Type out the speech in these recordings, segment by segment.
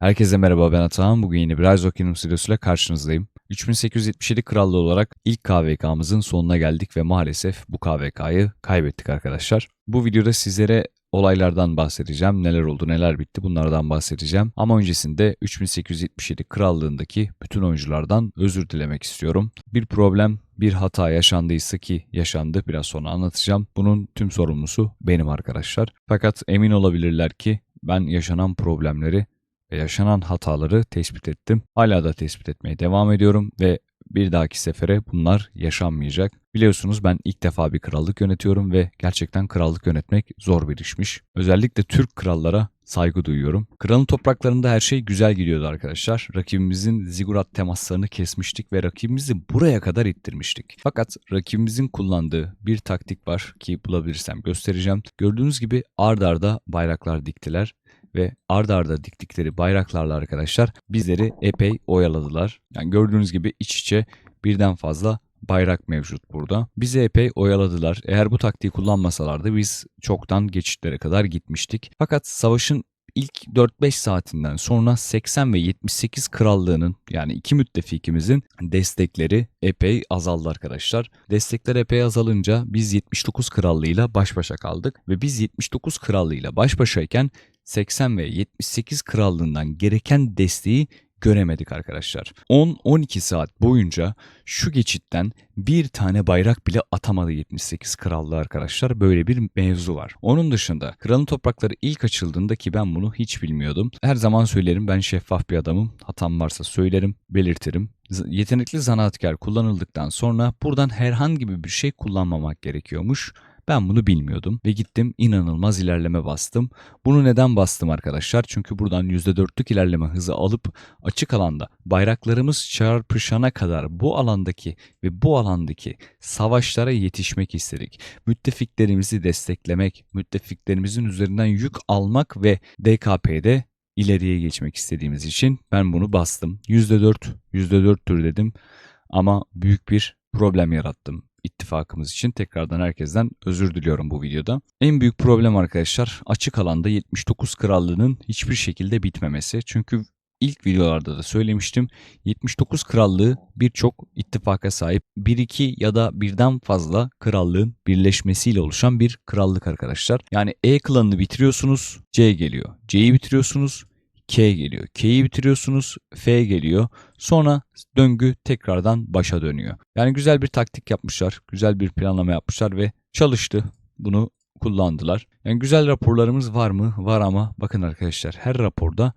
Herkese merhaba ben Atahan. Bugün yeni bir Rise of Kingdoms videosuyla karşınızdayım. 3877 krallığı olarak ilk KVK'mızın sonuna geldik ve maalesef bu KVK'yı kaybettik arkadaşlar. Bu videoda sizlere olaylardan bahsedeceğim. Neler oldu, neler bitti bunlardan bahsedeceğim. Ama öncesinde 3877 krallığındaki bütün oyunculardan özür dilemek istiyorum. Bir problem, bir hata yaşandıysa ki yaşandı biraz sonra anlatacağım. Bunun tüm sorumlusu benim arkadaşlar. Fakat emin olabilirler ki ben yaşanan problemleri ve yaşanan hataları tespit ettim. Hala da tespit etmeye devam ediyorum ve bir dahaki sefere bunlar yaşanmayacak. Biliyorsunuz ben ilk defa bir krallık yönetiyorum ve gerçekten krallık yönetmek zor bir işmiş. Özellikle Türk krallara saygı duyuyorum. Kralın topraklarında her şey güzel gidiyordu arkadaşlar. Rakibimizin zigurat temaslarını kesmiştik ve rakibimizi buraya kadar ittirmiştik. Fakat rakibimizin kullandığı bir taktik var ki bulabilirsem göstereceğim. Gördüğünüz gibi ard arda bayraklar diktiler ve ard arda diktikleri bayraklarla arkadaşlar bizleri epey oyaladılar. Yani gördüğünüz gibi iç içe birden fazla bayrak mevcut burada. Bizi epey oyaladılar. Eğer bu taktiği kullanmasalardı biz çoktan geçitlere kadar gitmiştik. Fakat savaşın ilk 4-5 saatinden sonra 80 ve 78 krallığının yani iki müttefikimizin destekleri epey azaldı arkadaşlar. Destekler epey azalınca biz 79 krallığıyla baş başa kaldık ve biz 79 krallığıyla baş başayken 80 ve 78 krallığından gereken desteği göremedik arkadaşlar. 10-12 saat boyunca şu geçitten bir tane bayrak bile atamadı 78 krallığı arkadaşlar. Böyle bir mevzu var. Onun dışında kralın toprakları ilk açıldığında ki ben bunu hiç bilmiyordum. Her zaman söylerim ben şeffaf bir adamım. Hatam varsa söylerim, belirtirim. Yetenekli zanaatkar kullanıldıktan sonra buradan herhangi bir şey kullanmamak gerekiyormuş. Ben bunu bilmiyordum ve gittim inanılmaz ilerleme bastım. Bunu neden bastım arkadaşlar? Çünkü buradan %4'lük ilerleme hızı alıp açık alanda bayraklarımız çarpışana kadar bu alandaki ve bu alandaki savaşlara yetişmek istedik. Müttefiklerimizi desteklemek, müttefiklerimizin üzerinden yük almak ve DKP'de ileriye geçmek istediğimiz için ben bunu bastım. %4, %4'tür dedim ama büyük bir problem yarattım ittifakımız için tekrardan herkesten özür diliyorum bu videoda. En büyük problem arkadaşlar açık alanda 79 krallığının hiçbir şekilde bitmemesi. Çünkü ilk videolarda da söylemiştim 79 krallığı birçok ittifaka sahip 1-2 ya da birden fazla krallığın birleşmesiyle oluşan bir krallık arkadaşlar. Yani E klanını bitiriyorsunuz C geliyor. C'yi bitiriyorsunuz K geliyor. K'yi bitiriyorsunuz, F geliyor. Sonra döngü tekrardan başa dönüyor. Yani güzel bir taktik yapmışlar, güzel bir planlama yapmışlar ve çalıştı. Bunu kullandılar. Yani güzel raporlarımız var mı? Var ama bakın arkadaşlar her raporda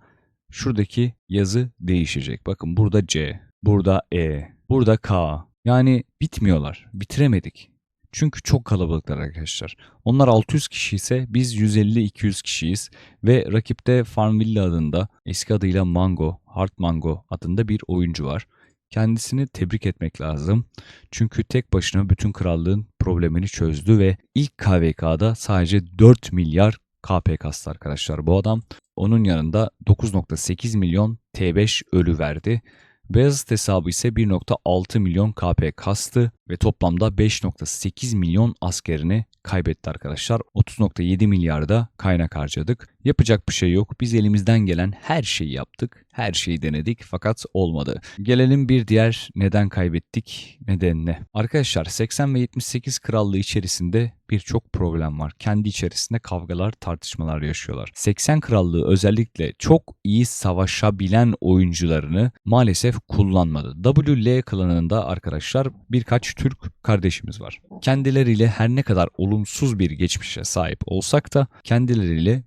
şuradaki yazı değişecek. Bakın burada C, burada E, burada K. Yani bitmiyorlar. Bitiremedik. Çünkü çok kalabalıklar arkadaşlar. Onlar 600 kişi ise biz 150-200 kişiyiz ve rakipte Farmville adında eski adıyla Mango, Hard Mango adında bir oyuncu var. Kendisini tebrik etmek lazım. Çünkü tek başına bütün krallığın problemini çözdü ve ilk KVK'da sadece 4 milyar KP kastı arkadaşlar bu adam. Onun yanında 9.8 milyon T5 ölü verdi. Beyazıt hesabı ise 1.6 milyon KP kastı ve toplamda 5.8 milyon askerini kaybetti arkadaşlar. 30.7 milyarda kaynak harcadık. Yapacak bir şey yok. Biz elimizden gelen her şeyi yaptık. Her şeyi denedik fakat olmadı. Gelelim bir diğer neden kaybettik nedenine. Arkadaşlar 80 ve 78 krallığı içerisinde birçok problem var. Kendi içerisinde kavgalar, tartışmalar yaşıyorlar. 80 krallığı özellikle çok iyi savaşabilen oyuncularını maalesef kullanmadı. WL klanında arkadaşlar birkaç Türk kardeşimiz var. Kendileriyle her ne kadar olumsuz bir geçmişe sahip olsak da kendileriyle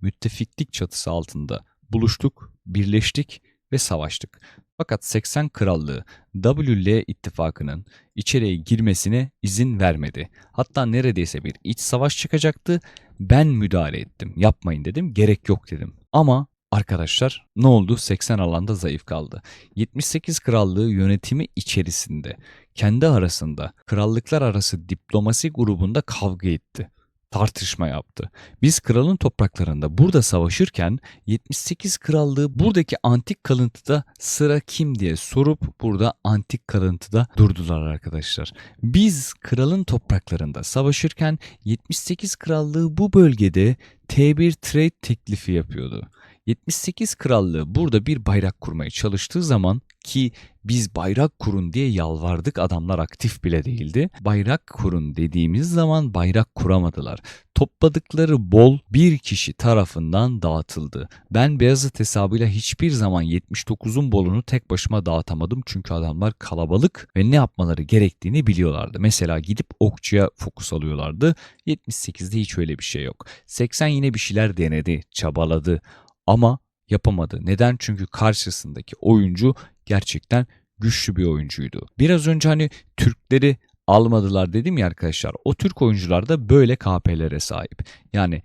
müttefiklik çatısı altında buluştuk, birleştik ve savaştık. Fakat 80 krallığı WL ittifakının içeriye girmesine izin vermedi. Hatta neredeyse bir iç savaş çıkacaktı. Ben müdahale ettim. Yapmayın dedim. Gerek yok dedim. Ama arkadaşlar ne oldu? 80 alanda zayıf kaldı. 78 krallığı yönetimi içerisinde kendi arasında krallıklar arası diplomasi grubunda kavga etti tartışma yaptı. Biz kralın topraklarında burada savaşırken 78 krallığı buradaki antik kalıntıda sıra kim diye sorup burada antik kalıntıda durdular arkadaşlar. Biz kralın topraklarında savaşırken 78 krallığı bu bölgede T1 trade teklifi yapıyordu. 78 krallığı burada bir bayrak kurmaya çalıştığı zaman ki biz bayrak kurun diye yalvardık adamlar aktif bile değildi. Bayrak kurun dediğimiz zaman bayrak kuramadılar. Topladıkları bol bir kişi tarafından dağıtıldı. Ben Beyazıt hesabıyla hiçbir zaman 79'un bolunu tek başıma dağıtamadım çünkü adamlar kalabalık ve ne yapmaları gerektiğini biliyorlardı. Mesela gidip okçuya fokus alıyorlardı. 78'de hiç öyle bir şey yok. 80 yine bir şeyler denedi, çabaladı ama yapamadı. Neden? Çünkü karşısındaki oyuncu gerçekten güçlü bir oyuncuydu. Biraz önce hani Türkleri almadılar dedim ya arkadaşlar. O Türk oyuncular da böyle KP'lere sahip. Yani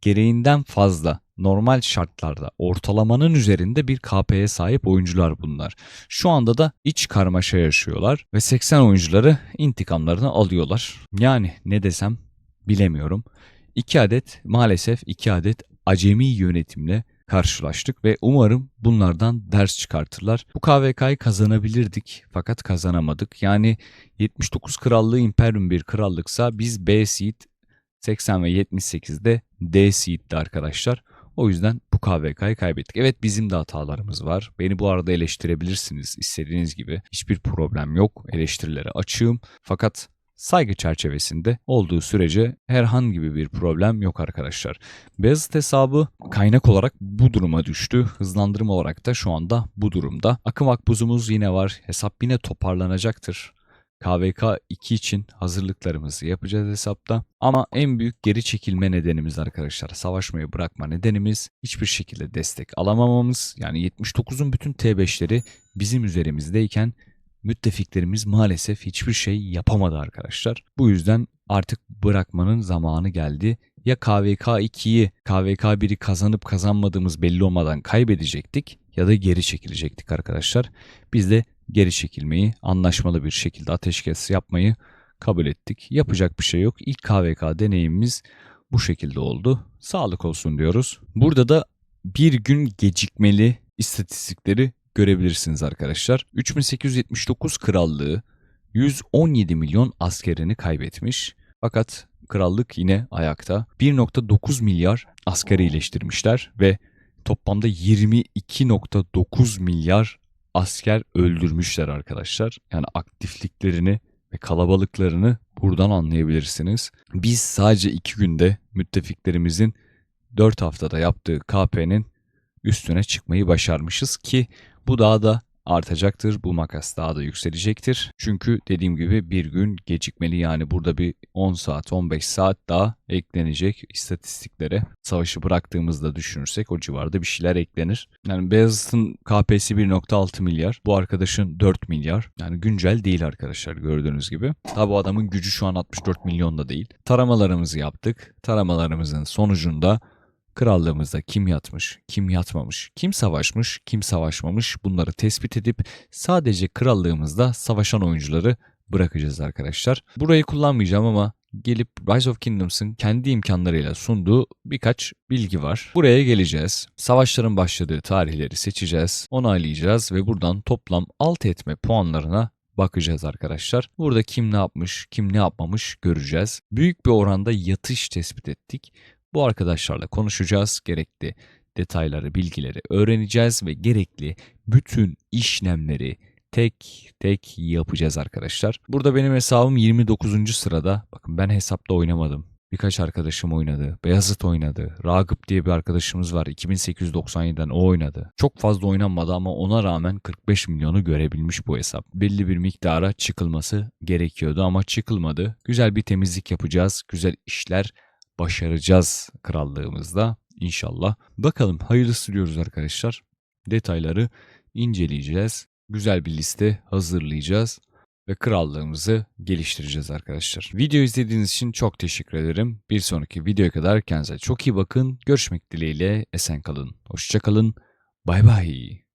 gereğinden fazla normal şartlarda ortalamanın üzerinde bir KP'ye sahip oyuncular bunlar. Şu anda da iç karmaşa yaşıyorlar ve 80 oyuncuları intikamlarını alıyorlar. Yani ne desem bilemiyorum. 2 adet maalesef 2 adet acemi yönetimle karşılaştık ve umarım bunlardan ders çıkartırlar. Bu KVK'yı kazanabilirdik fakat kazanamadık. Yani 79 krallığı imperium bir krallıksa biz B seed 80 ve 78'de D seed'di arkadaşlar. O yüzden bu KVK'yı kaybettik. Evet bizim de hatalarımız var. Beni bu arada eleştirebilirsiniz istediğiniz gibi. Hiçbir problem yok. Eleştirilere açığım. Fakat saygı çerçevesinde olduğu sürece herhangi bir problem yok arkadaşlar. Beyazıt hesabı kaynak olarak bu duruma düştü. Hızlandırma olarak da şu anda bu durumda. Akım akbuzumuz yine var. Hesap yine toparlanacaktır. KVK 2 için hazırlıklarımızı yapacağız hesapta. Ama en büyük geri çekilme nedenimiz arkadaşlar savaşmayı bırakma nedenimiz hiçbir şekilde destek alamamamız. Yani 79'un bütün T5'leri bizim üzerimizdeyken müttefiklerimiz maalesef hiçbir şey yapamadı arkadaşlar. Bu yüzden artık bırakmanın zamanı geldi. Ya KVK 2'yi, KVK 1'i kazanıp kazanmadığımız belli olmadan kaybedecektik ya da geri çekilecektik arkadaşlar. Biz de geri çekilmeyi, anlaşmalı bir şekilde ateşkes yapmayı kabul ettik. Yapacak bir şey yok. İlk KVK deneyimimiz bu şekilde oldu. Sağlık olsun diyoruz. Burada da bir gün gecikmeli istatistikleri görebilirsiniz arkadaşlar. 3879 krallığı 117 milyon askerini kaybetmiş. Fakat krallık yine ayakta. 1.9 milyar askeri iyileştirmişler ve toplamda 22.9 milyar asker öldürmüşler arkadaşlar. Yani aktifliklerini ve kalabalıklarını buradan anlayabilirsiniz. Biz sadece 2 günde müttefiklerimizin 4 haftada yaptığı KP'nin üstüne çıkmayı başarmışız ki bu daha da artacaktır. Bu makas daha da yükselecektir. Çünkü dediğim gibi bir gün gecikmeli yani burada bir 10 saat 15 saat daha eklenecek istatistiklere. Savaşı bıraktığımızda düşünürsek o civarda bir şeyler eklenir. Yani Beyazıt'ın KP'si 1.6 milyar. Bu arkadaşın 4 milyar. Yani güncel değil arkadaşlar gördüğünüz gibi. Tabi adamın gücü şu an 64 milyon da değil. Taramalarımızı yaptık. Taramalarımızın sonucunda Krallığımızda kim yatmış, kim yatmamış, kim savaşmış, kim savaşmamış bunları tespit edip sadece krallığımızda savaşan oyuncuları bırakacağız arkadaşlar. Burayı kullanmayacağım ama gelip Rise of Kingdoms'ın kendi imkanlarıyla sunduğu birkaç bilgi var. Buraya geleceğiz. Savaşların başladığı tarihleri seçeceğiz, onaylayacağız ve buradan toplam alt etme puanlarına bakacağız arkadaşlar. Burada kim ne yapmış, kim ne yapmamış göreceğiz. Büyük bir oranda yatış tespit ettik. Bu arkadaşlarla konuşacağız. Gerekli detayları, bilgileri öğreneceğiz ve gerekli bütün işlemleri tek tek yapacağız arkadaşlar. Burada benim hesabım 29. sırada. Bakın ben hesapta oynamadım. Birkaç arkadaşım oynadı. Beyazıt oynadı. Ragıp diye bir arkadaşımız var. 2897'den o oynadı. Çok fazla oynanmadı ama ona rağmen 45 milyonu görebilmiş bu hesap. Belli bir miktara çıkılması gerekiyordu ama çıkılmadı. Güzel bir temizlik yapacağız. Güzel işler başaracağız krallığımızda inşallah. Bakalım hayırlısı diyoruz arkadaşlar. Detayları inceleyeceğiz. Güzel bir liste hazırlayacağız ve krallığımızı geliştireceğiz arkadaşlar. Video izlediğiniz için çok teşekkür ederim. Bir sonraki videoya kadar kendinize çok iyi bakın. Görüşmek dileğiyle esen kalın. Hoşçakalın. Bay bay.